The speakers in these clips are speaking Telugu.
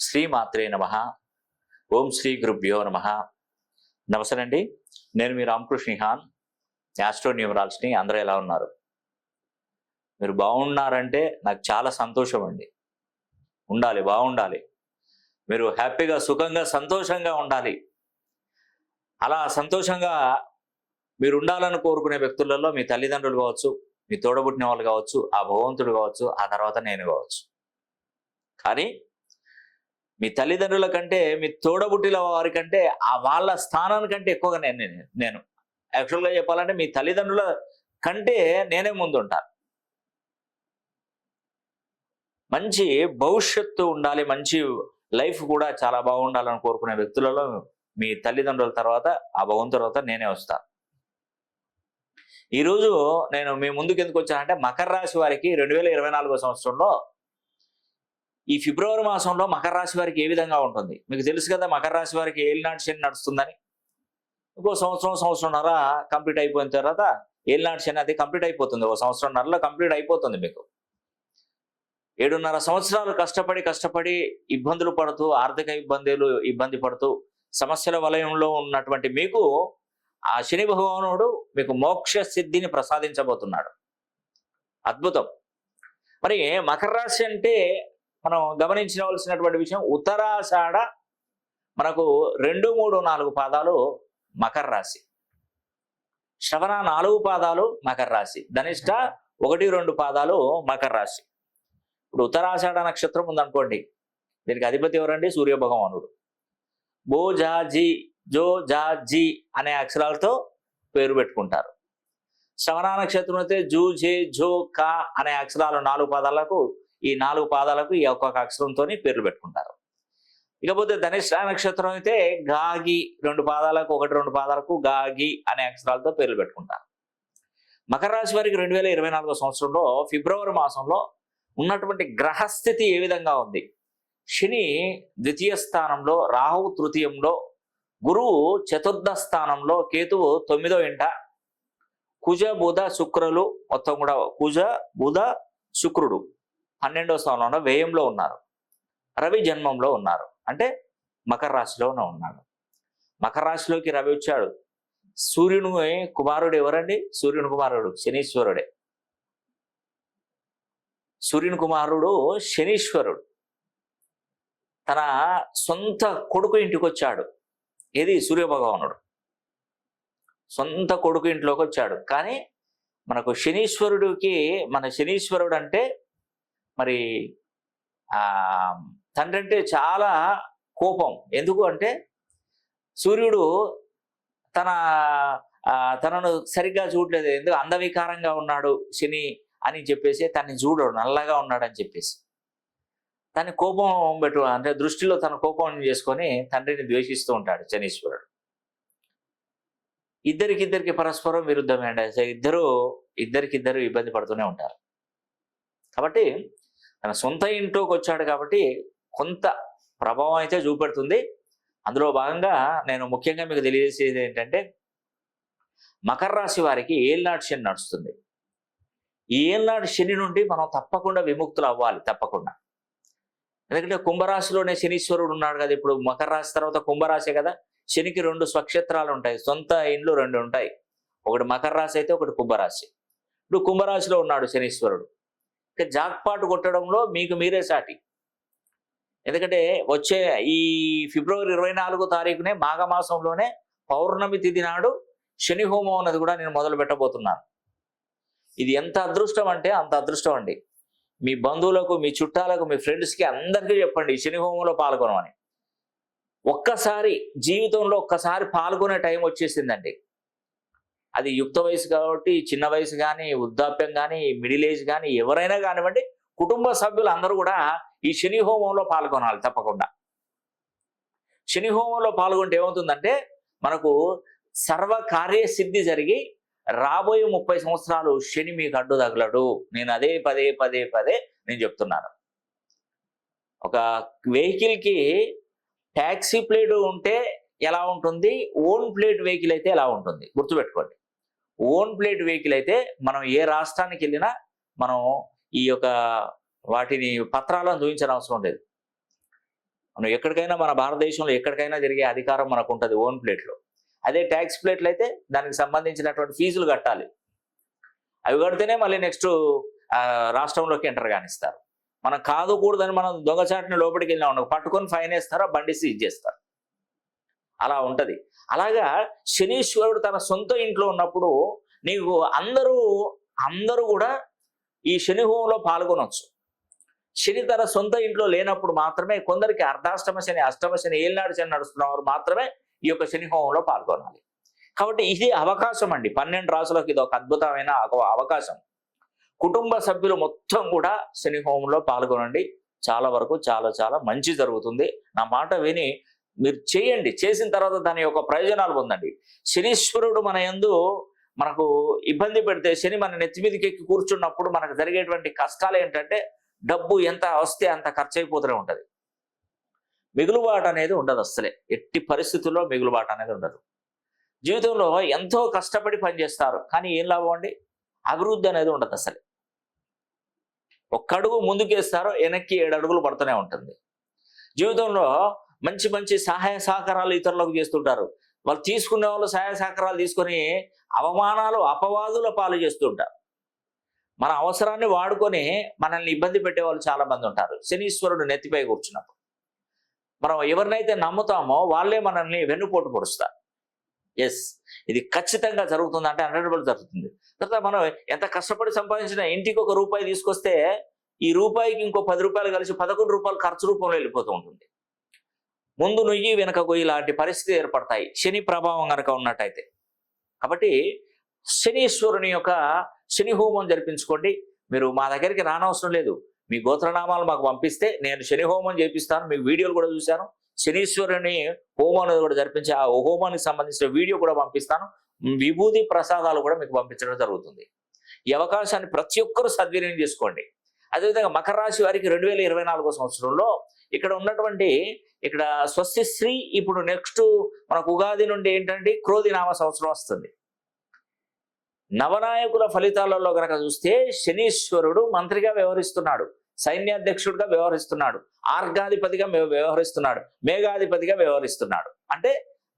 శ్రీమాత్రే నమ. ఓం శ్రీ గురుభ్యో నమ. నమస్తే అండి నేను మీ రామకృష్ణ హాన్ యాస్ట్రో అందరూ ఎలా ఉన్నారు? మీరు బాగున్నారంటే నాకు చాలా సంతోషం అండి ఉండాలి బాగుండాలి. మీరు హ్యాపీగా సుఖంగా సంతోషంగా ఉండాలి. అలా సంతోషంగా మీరు ఉండాలని కోరుకునే వ్యక్తులలో మీ తల్లిదండ్రులు కావచ్చు మీ తోడబుట్టిన వాళ్ళు కావచ్చు ఆ భగవంతుడు కావచ్చు ఆ తర్వాత నేను కావచ్చు. కానీ మీ తల్లిదండ్రుల కంటే మీ తోడబుట్టిల వారి కంటే ఆ వాళ్ళ స్థానానికంటే ఎక్కువగా నేను. నేను- యాక్చువల్గా చెప్పాలంటే మీ తల్లిదండ్రుల కంటే నేనే ముందు ఉంటాను మంచి భవిష్యత్తు ఉండాలి మంచి లైఫ్ కూడా చాలా బాగుండాలని కోరుకునే వ్యక్తులలో మీ తల్లిదండ్రుల తర్వాత ఆ భగవంతు తర్వాత నేనే వస్తాను ఈరోజు నేను మీ ముందుకు ఎందుకు వచ్చానంటే మకర రాశి వారికి రెండు వేల ఇరవై నాలుగో సంవత్సరంలో ఈ ఫిబ్రవరి మాసంలో మకర రాశి వారికి ఏ విధంగా ఉంటుంది? మీకు తెలుసు కదా మకర రాశి వారికి ఏలినాటి శని నడుస్తుందని. ఇంకో సంవత్సరం సంవత్సరంన్నర కంప్లీట్ అయిపోయిన తర్వాత ఏలినాటి శని అది కంప్లీట్ అయిపోతుంది. ఒక సంవత్సరంన్నరలో కంప్లీట్ అయిపోతుంది మీకు. ఏడున్నర సంవత్సరాలు కష్టపడి కష్టపడి ఇబ్బందులు పడుతూ ఆర్థిక ఇబ్బందులు ఇబ్బంది పడుతూ సమస్యల వలయంలో ఉన్నటువంటి మీకు ఆ శని భగవానుడు మీకు మోక్ష సిద్ధిని ప్రసాదించబోతున్నాడు. అద్భుతం. మరి మకర రాశి అంటే మనం గమనించవలసినటువంటి విషయం ఉత్తరాషాఢ మనకు రెండు మూడు నాలుగు పాదాలు మకర రాశి. శ్రవణ నాలుగు పాదాలు మకర రాశి. ధనిష్ట ఒకటి రెండు పాదాలు మకర రాశి. ఇప్పుడు ఉత్తరాషాఢ నక్షత్రం ఉందనుకోండి దీనికి అధిపతి ఎవరండి? సూర్య భగవానుడు. బో జా జి జో జా జీ అనే అక్షరాలతో పేరు పెట్టుకుంటారు. శ్రవణ నక్షత్రం అయితే జూ జే జో కా అనే అక్షరాలు నాలుగు పాదాలకు ఈ నాలుగు పాదాలకు ఈ ఒక్కొక్క అక్షరంతో పేర్లు పెట్టుకుంటారు. ఇకపోతే ధనిష్ట నక్షత్రం అయితే గాగి రెండు పాదాలకు ఒకటి రెండు పాదాలకు గాగి అనే అక్షరాలతో పేర్లు పెట్టుకుంటారు. మకర రాశి వారికి రెండు వేల ఇరవై నాలుగో సంవత్సరంలో ఫిబ్రవరి మాసంలో ఉన్నటువంటి గ్రహస్థితి ఏ విధంగా ఉంది? శని ద్వితీయ స్థానంలో రాహువు తృతీయంలో గురువు చతుర్థ స్థానంలో కేతువు తొమ్మిదో ఇంట కుజ బుధ శుక్రులు మొత్తం కూడా కుజ బుధ శుక్రుడు. పన్నెండో స్థానంలో వ్యయంలో ఉన్నారు. రవి జన్మంలో ఉన్నారు. అంటే మకర రాశిలోనే ఉన్నాడు. మకర రాశిలోకి రవి వచ్చాడు. సూర్యుని కుమారుడు ఎవరండి? సూర్యుని కుమారుడు శనీశ్వరుడే. సూర్యుని కుమారుడు శనీశ్వరుడు. తన సొంత కొడుకు ఇంటికి వచ్చాడు. ఏది? సూర్యభగవానుడు. సొంత కొడుకు ఇంట్లోకి వచ్చాడు. కానీ మనకు శనీశ్వరుడికి మన శనీశ్వరుడు అంటే మరి ఆ తండ్రి అంటే చాలా కోపం. ఎందుకు అంటే సూర్యుడు తన తనను సరిగ్గా చూడలేదు. ఎందుకు? అందవికారంగా ఉన్నాడు శని అని చెప్పేసి తన్ని చూడడు. నల్లగా ఉన్నాడని చెప్పేసి. తన కోపం పెట్టు అంటే దృష్టిలో తన కోపం చేసుకొని తండ్రిని ద్వేషిస్తూ ఉంటాడు శనీశ్వరుడు. ఇద్దరికిద్దరికి పరస్పరం విరుద్ధమే అండి. ఇద్దరు ఇద్దరికిద్దరు ఇబ్బంది పడుతూనే ఉంటారు. కాబట్టి తన సొంత ఇంట్లోకి వచ్చాడు కాబట్టి కొంత ప్రభావం అయితే చూపెడుతుంది. అందులో భాగంగా నేను ముఖ్యంగా మీకు తెలియజేసేది ఏంటంటే మకర రాశి వారికి ఏళ్ళనాటి శని నడుస్తుంది. ఈ ఏళ్ళనాటి శని నుండి మనం తప్పకుండా విముక్తులు అవ్వాలి తప్పకుండా. ఎందుకంటే కుంభరాశిలోనే శనీశ్వరుడు ఉన్నాడు కదా ఇప్పుడు మకర రాశి తర్వాత కుంభరాశి కదా శనికి రెండు స్వక్షేత్రాలు ఉంటాయి సొంత ఇండ్లు రెండు ఉంటాయి. ఒకటి మకర రాశి అయితే ఒకటి కుంభరాశి. ఇప్పుడు కుంభరాశిలో ఉన్నాడు శనీశ్వరుడు. జాక్పాట్ కొట్టడంలో మీకు మీరే సాటి. ఎందుకంటే వచ్చే ఈ ఫిబ్రవరి ఇరవై నాలుగో తారీఖునే మాఘమాసంలోనే పౌర్ణమి తిథి నాడు శని హోమం అన్నది కూడా నేను మొదలు పెట్టబోతున్నాను. ఇది ఎంత అదృష్టం అంటే అంత అదృష్టం అండి. మీ బంధువులకు మీ చుట్టాలకు మీ ఫ్రెండ్స్కి అందరికీ చెప్పండి శని హోమంలో పాల్గొనమని. ఒక్కసారి జీవితంలో ఒక్కసారి పాల్గొనే టైం వచ్చేసిందండి. అది యుక్త వయసు కాబట్టి చిన్న వయసు కానీ వృద్ధాప్యం కానీ మిడిల్ ఏజ్ కానీ ఎవరైనా కానివ్వండి కుటుంబ సభ్యులు అందరూ కూడా ఈ శని హోమంలో పాల్గొనాలి తప్పకుండా. శని హోమంలో పాల్గొంటే ఏమవుతుందంటే మనకు సర్వ కార్యసిద్ధి జరిగి రాబోయే ముప్పై సంవత్సరాలు శని మీకు అడ్డు తగలడు. నేను అదే పదే పదే పదే నేను చెప్తున్నాను. ఒక వెహికల్కి ట్యాక్సీ ప్లేట్ ఉంటే ఎలా ఉంటుంది? ఓన్ ప్లేట్ వెహికల్ అయితే ఎలా ఉంటుంది? గుర్తుపెట్టుకోండి. ఓన్ ప్లేట్ వెహికల్ అయితే మనం ఏ రాష్ట్రానికి వెళ్ళినా మనం ఈ యొక్క వాటిని పత్రాలను చూపించిన అవసరం లేదు. మనం ఎక్కడికైనా మన భారతదేశంలో ఎక్కడికైనా జరిగే అధికారం మనకు ఉంటుంది ఓన్ ప్లేట్లో అదే ట్యాక్స్ ప్లేట్లు అయితే దానికి సంబంధించినటువంటి ఫీజులు కట్టాలి. అవి కడితేనే మళ్ళీ నెక్స్ట్ రాష్ట్రంలోకి ఎంటర్ కానిస్తారు. మనం కాదు కూడదని మనం దొంగచాటుని లోపలికి వెళ్ళినా ఉండదు పట్టుకొని ఫైన్ వేస్తారు బండి సీజ్ చేస్తారు. అలా ఉంటది. అలాగా శనీశ్వరుడు తన సొంత ఇంట్లో ఉన్నప్పుడు నీకు అందరూ అందరూ కూడా ఈ శని హోమంలో పాల్గొనవచ్చు శని తన సొంత ఇంట్లో లేనప్పుడు మాత్రమే కొందరికి అర్ధాష్టమ శని అష్టమ శని ఏలినాడు శని నడుస్తున్నవారు మాత్రమే ఈ యొక్క శని హోమంలో పాల్గొనాలి. కాబట్టి ఇది అవకాశం అండి. పన్నెండు రాసులకు ఇది ఒక అద్భుతమైన ఒక అవకాశం. కుటుంబ సభ్యులు మొత్తం కూడా శని హోమంలో పాల్గొనండి. చాలా వరకు చాలా చాలా మంచి జరుగుతుంది. నా మాట విని మీరు చేయండి. చేసిన తర్వాత దాని యొక్క ప్రయోజనాలు పొందండి. శనీశ్వరుడు మన యందు మనకు ఇబ్బంది పెడితే శని మన నెత్తి మీదకి ఎక్కి కూర్చున్నప్పుడు మనకు జరిగేటువంటి కష్టాలు ఏంటంటే డబ్బు ఎంత వస్తే అంత ఖర్చు అయిపోతూనే ఉంటుంది. మిగులుబాటు అనేది ఉండదు అసలే ఎట్టి పరిస్థితుల్లో మిగులుబాటు అనేది ఉండదు. జీవితంలో ఎంతో కష్టపడి పనిచేస్తారు. కానీ ఏం లాభం అండి? అభివృద్ధి అనేది ఉండదు అసలే ఒక్కడుగు ముందుకేస్తారో వెనక్కి ఏడు అడుగులు పడుతూనే ఉంటుంది. జీవితంలో మంచి మంచి సహాయ సహకారాలు ఇతరులకు చేస్తుంటారు. వాళ్ళు తీసుకునే వాళ్ళు సహాయ సహకారాలు తీసుకొని అవమానాలు అపవాదుల పాలు చేస్తుంటారు. మన అవసరాన్ని వాడుకొని మనల్ని ఇబ్బంది పెట్టే వాళ్ళు చాలా మంది ఉంటారు. శనీశ్వరుడు నెత్తిపై కూర్చున్నప్పుడు. మనం ఎవరినైతే నమ్ముతామో వాళ్ళే మనల్ని వెన్నుపోటు పొడుస్తారు ఎస్ ఇది ఖచ్చితంగా జరుగుతుంది అంటే హండ్రెడ్ జరుగుతుంది. తర్వాత మనం ఎంత కష్టపడి సంపాదించిన ఇంటికి ఒక రూపాయి తీసుకొస్తే ఈ రూపాయికి ఇంకో పది రూపాయలు కలిసి పదకొండు రూపాయలు ఖర్చు రూపంలో వెళ్ళిపోతూ ఉంటుంది. ముందు నుయ్యి వెనక గొయ్యి లాంటి పరిస్థితి ఏర్పడతాయి. శని ప్రభావం కనుక ఉన్నట్టయితే. కాబట్టి శనీశ్వరుని యొక్క శని హోమం జరిపించుకోండి. మీరు మా దగ్గరికి రానవసరం లేదు. మీ గోత్రనామాలు మాకు పంపిస్తే నేను శని హోమం చేపిస్తాను. మీ వీడియోలు కూడా చూశాను. శనీశ్వరుని హోమం అనేది కూడా జరిపించి ఆ హోమానికి సంబంధించిన వీడియో కూడా పంపిస్తాను. విభూతి ప్రసాదాలు కూడా మీకు పంపించడం జరుగుతుంది. ఈ అవకాశాన్ని ప్రతి ఒక్కరూ సద్వినియోగం చేసుకోండి. అదేవిధంగా మకర రాశి వారికి రెండు వేల ఇరవై నాలుగో సంవత్సరంలో ఇక్కడ ఉన్నటువంటి ఇక్కడ స్వస్తి శ్రీ ఇప్పుడు నెక్స్ట్ మనకు ఉగాది నుండి ఏంటంటే క్రోధి నామ సంవత్సరం వస్తుంది. నవనాయకుల ఫలితాలలో గనక చూస్తే శనీశ్వరుడు మంత్రిగా వ్యవహరిస్తున్నాడు. సైన్యాధ్యక్షుడిగా వ్యవహరిస్తున్నాడు. ఆర్గాధిపతిగా వ్యవహరిస్తున్నాడు. మేఘాధిపతిగా వ్యవహరిస్తున్నాడు. అంటే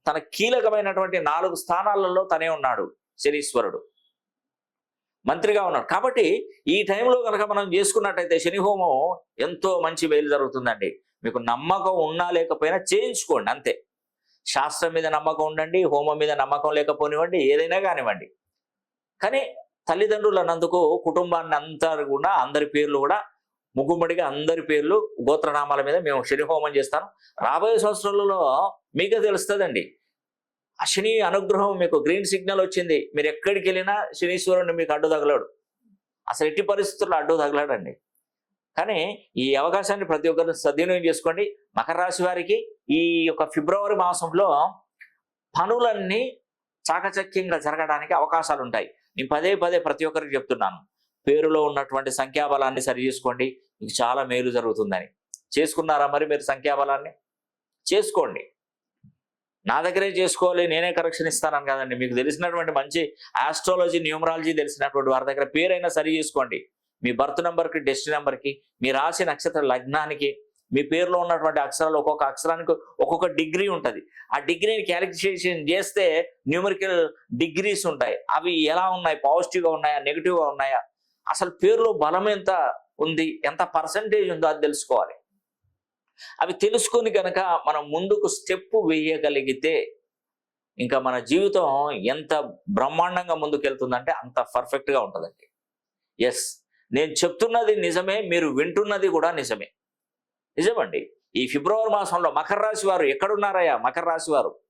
తన కీలకమైనటువంటి నాలుగు స్థానాలలో తనే ఉన్నాడు శనీశ్వరుడు. మంత్రిగా ఉన్నాడు. కాబట్టి ఈ టైంలో కనుక మనం చేసుకున్నట్టయితే శనిహోమం ఎంతో మంచి వేలు జరుగుతుందండి. మీకు నమ్మకం ఉన్నా లేకపోయినా చేయించుకోండి అంతే. శాస్త్రం మీద నమ్మకం ఉండండి హోమం మీద నమ్మకం లేకపోనివ్వండి ఏదైనా కానివ్వండి. కానీ తల్లిదండ్రులు అన్నందుకు కుటుంబాన్ని అంతా కూడా అందరి పేర్లు కూడా ముగ్గుమ్మడిగా అందరి పేర్లు గోత్రనామాల మీద మేము శని హోమం చేస్తాను రాబోయే సంవత్సరాలలో మీకు తెలుస్తుందండి. ఆ శని అనుగ్రహం మీకు గ్రీన్ సిగ్నల్ వచ్చింది. మీరు ఎక్కడికి వెళ్ళినా శనీశ్వరుని మీకు అడ్డు తగలడు. అసలు ఎట్టి పరిస్థితుల్లో అడ్డు తగలడండి. కానీ ఈ అవకాశాన్ని ప్రతి ఒక్కరు సద్వినియోగం చేసుకోండి. మకర రాశి వారికి ఈ యొక్క ఫిబ్రవరి మాసంలో పనులన్నీ చాకచక్యంగా జరగడానికి అవకాశాలు ఉంటాయి. నేను పదే పదే ప్రతి ఒక్కరికి చెప్తున్నాను. పేరులో ఉన్నటువంటి సంఖ్యాబలాన్ని సరి చేసుకోండి. మీకు చాలా మేలు జరుగుతుందని. చేసుకున్నారా మరి మీరు సంఖ్యాబలాన్ని? చేసుకోండి. నా దగ్గరే చేసుకోవాలి నేనే కరెక్షన్ ఇస్తానని కదండి. మీకు తెలిసినటువంటి మంచి ఆస్ట్రాలజీ న్యూమరాలజీ తెలిసినటువంటి వారి దగ్గర పేరైనా సరి చేసుకోండి. మీ బర్త్ నెంబర్కి డెస్టినీ నెంబర్కి మీ రాశి నక్షత్ర లగ్నానికి మీ పేరులో ఉన్నటువంటి అక్షరాలు ఒక్కొక్క అక్షరానికి ఒక్కొక్క డిగ్రీ ఉంటుంది. ఆ డిగ్రీని క్యాలిక్యులేషన్ చేస్తే న్యూమరికల్ డిగ్రీస్ ఉంటాయి. అవి ఎలా ఉన్నాయి? పాజిటివ్గా ఉన్నాయా? నెగిటివ్గా ఉన్నాయా? అసలు పేరులో బలం ఎంత ఉంది? ఎంత పర్సంటేజ్ ఉందో అది తెలుసుకోవాలి. అవి తెలుసుకొని కనుక మనం ముందుకు స్టెప్ వేయగలిగితే ఇంకా మన జీవితం ఎంత బ్రహ్మాండంగా ముందుకెళ్తుందంటే అంత పర్ఫెక్ట్గా ఉంటుందండి. ఎస్ నేను చెప్తున్నది నిజమే మీరు వింటున్నది కూడా నిజమే. నిజమండి. ఈ ఫిబ్రవరి మాసంలో మకర రాశి వారు ఎక్కడున్నారయ్యా? మకర రాశి వారు.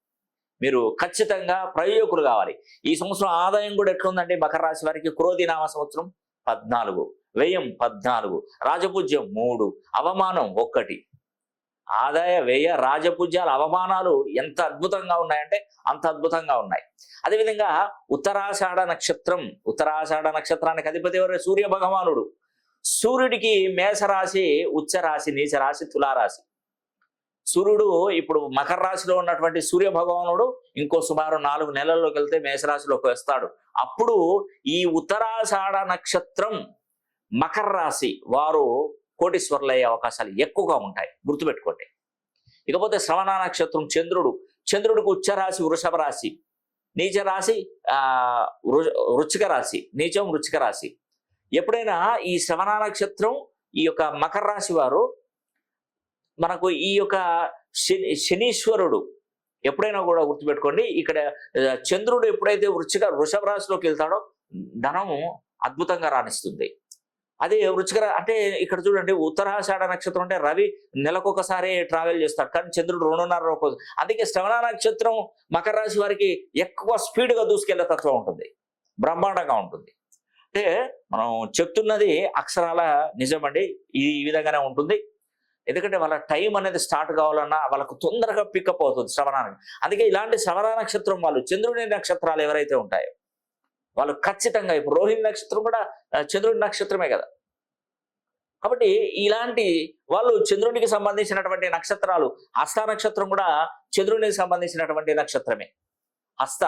మీరు ఖచ్చితంగా ప్రయోజకులు కావాలి. ఈ సంవత్సరం ఆదాయం కూడా ఎట్లుందండి మకర రాశి వారికి? క్రోధినామ సంవత్సరం పద్నాలుగు వ్యయం పద్నాలుగు రాజపూజ్యం మూడు అవమానం ఒక్కటి. ఆదాయ వ్యయ రాజపూజ్యాల అవమానాలు ఎంత అద్భుతంగా ఉన్నాయంటే అంత అద్భుతంగా ఉన్నాయి. అదేవిధంగా ఉత్తరాషాఢ నక్షత్రం ఉత్తరాషాఢ నక్షత్రానికి అధిపతి ఎవరు? సూర్య భగవానుడు. సూర్యుడికి మేషరాశి ఉచ్చరాశి నీచరాశి తులారాశి. సూర్యుడు ఇప్పుడు మకర రాశిలో ఉన్నటువంటి సూర్య భగవానుడు ఇంకో సుమారు నాలుగు నెలల్లోకి వెళ్తే మేషరాశిలోకి వస్తాడు. అప్పుడు ఈ ఉత్తరాషాఢ నక్షత్రం మకర రాశి వారు కోటీశ్వర్లు అయ్యే అవకాశాలు ఎక్కువగా ఉంటాయి. గుర్తుపెట్టుకోండి. ఇకపోతే శ్రవణ నక్షత్రం చంద్రుడు. చంద్రుడికి ఉచ్చరాశి వృషభ రాశి. నీచ రాశి వృ- వృచ్చిక రాశి. నీచం వృచ్చిక రాశి. ఎప్పుడైనా ఈ శ్రవణ నక్షత్రం ఈ యొక్క మకర రాశి వారు మనకు ఈ యొక్క శని శనీశ్వరుడు ఎప్పుడైనా కూడా గుర్తుపెట్టుకోండి. ఇక్కడ చంద్రుడు ఎప్పుడైతే వృచ్చిక వృషభ రాశిలోకి వెళ్తాడో ధనము అద్భుతంగా రాణిస్తుంది. అదే వృచ్చిక అంటే ఇక్కడ చూడండి ఉత్తరాషాఢ నక్షత్రం అంటే రవి నెలకొకసారి ట్రావెల్ చేస్తాడు. కానీ చంద్రుడు రెండున్నర రోజు అందుకే శ్రవణ నక్షత్రం మకర రాశి వారికి ఎక్కువ స్పీడ్గా దూసుకెళ్ళే తత్వం ఉంటుంది. బ్రహ్మాండంగా ఉంటుంది. అంటే మనం చెప్తున్నది అక్షరాల నిజమండి. ఇది ఈ విధంగానే ఉంటుంది. ఎందుకంటే వాళ్ళ టైం అనేది స్టార్ట్ కావాలన్నా వాళ్ళకు తొందరగా పికప్ అవుతుంది శ్రవణానికి. అందుకే ఇలాంటి శ్రవణ నక్షత్రం వాళ్ళు చంద్రుని నక్షత్రాలు ఎవరైతే ఉంటాయో వాళ్ళు ఖచ్చితంగా ఇప్పుడు రోహిణి నక్షత్రం కూడా చంద్రుడి నక్షత్రమే కదా. కాబట్టి ఇలాంటి వాళ్ళు చంద్రునికి సంబంధించినటువంటి నక్షత్రాలు హస్త నక్షత్రం కూడా చంద్రునికి సంబంధించినటువంటి నక్షత్రమే. హస్త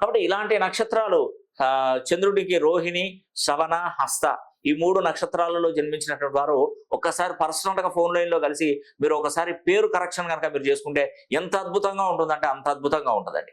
కాబట్టి ఇలాంటి నక్షత్రాలు ఆ, చంద్రుడికి రోహిణి శవన హస్త ఈ మూడు నక్షత్రాలలో జన్మించినటువంటి వారు ఒక్కసారి పర్సనల్గా ఫోన్ లైన్లో కలిసి మీరు ఒకసారి పేరు కరెక్షన్ కనుక మీరు చేసుకుంటే ఎంత అద్భుతంగా ఉంటుందంటే అంత అద్భుతంగా ఉంటుందండి.